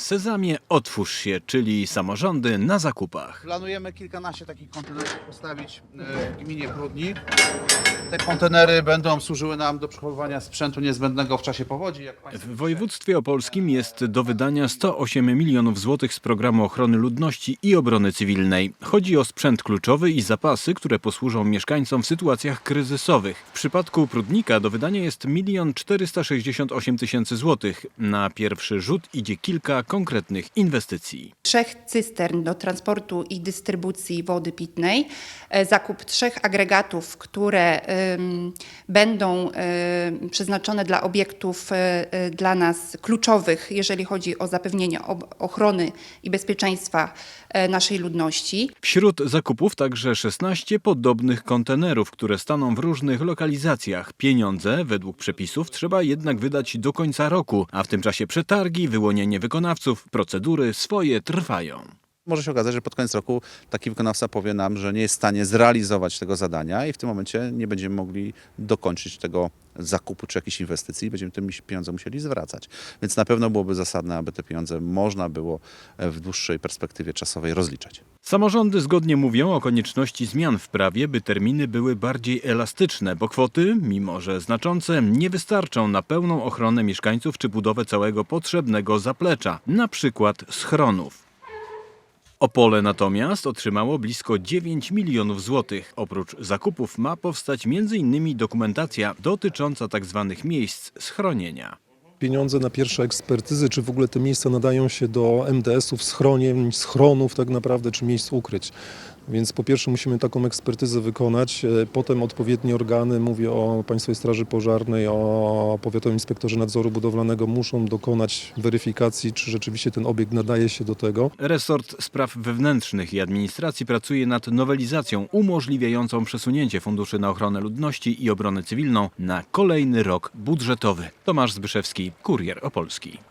Sezamie otwórz się, czyli samorządy na zakupach. Planujemy kilkanaście takich kontenerów postawić e, w gminie Prudni. Te kontenery będą służyły nam do przechowywania sprzętu niezbędnego w czasie powodzi. Jak państwo W województwie opolskim jest do wydania 108 milionów złotych z programu ochrony ludności i obrony cywilnej. Chodzi o sprzęt kluczowy i zapasy, które posłużą mieszkańcom w sytuacjach kryzysowych. W przypadku Prudnika do wydania jest 1 468 tysięcy złotych. Na pierwszy rzut idzie kilka konkretnych inwestycji. trzech cystern do transportu i dystrybucji wody pitnej, e, zakup trzech agregatów, które będą przeznaczone dla obiektów e, e, dla nas kluczowych, jeżeli chodzi o zapewnienie ochrony i bezpieczeństwa naszej ludności. Wśród zakupów także 16 podobnych kontenerów, które staną w różnych lokalizacjach. Pieniądze, według przepisów, trzeba jednak wydać do końca roku, a w tym czasie przetargi, wyłonienie wykonawców, procedury swoje trwają. Może się okazać, że pod koniec roku taki wykonawca powie nam, że nie jest w stanie zrealizować tego zadania i w tym momencie nie będziemy mogli dokończyć tego zakupu czy jakiejś inwestycji i będziemy te pieniądze musieli zwracać. Więc na pewno byłoby zasadne, aby te pieniądze można było e, w dłuższej perspektywie czasowej rozliczać. Samorządy zgodnie mówią o konieczności zmian w prawie, by terminy były bardziej elastyczne, bo kwoty, mimo że znaczące, nie wystarczą na pełną ochronę mieszkańców czy budowę całego potrzebnego zaplecza, na przykład schronów. Opole natomiast otrzymało blisko 9 milionów złotych. Oprócz zakupów ma powstać m.in. dokumentacja dotycząca tzw. miejsc schronienia. Pieniądze na pierwsze ekspertyzy, czy w ogóle te miejsca nadają się do MDS-ów, schronień, schronów tak naprawdę, czy miejsc ukryć. Więc po pierwsze musimy taką ekspertyzę wykonać, e, potem odpowiednie organy, mówię o Państwowej Straży Pożarnej, o Powiatowym Inspektorze Nadzoru Budowlanego, muszą dokonać weryfikacji, czy rzeczywiście ten obiekt nadaje się do tego. Resort Spraw Wewnętrznych i Administracji pracuje nad nowelizacją umożliwiającą przesunięcie funduszy na ochronę ludności i obronę cywilną na kolejny rok budżetowy. Tomasz Zbyszewski, Kurier Opolski.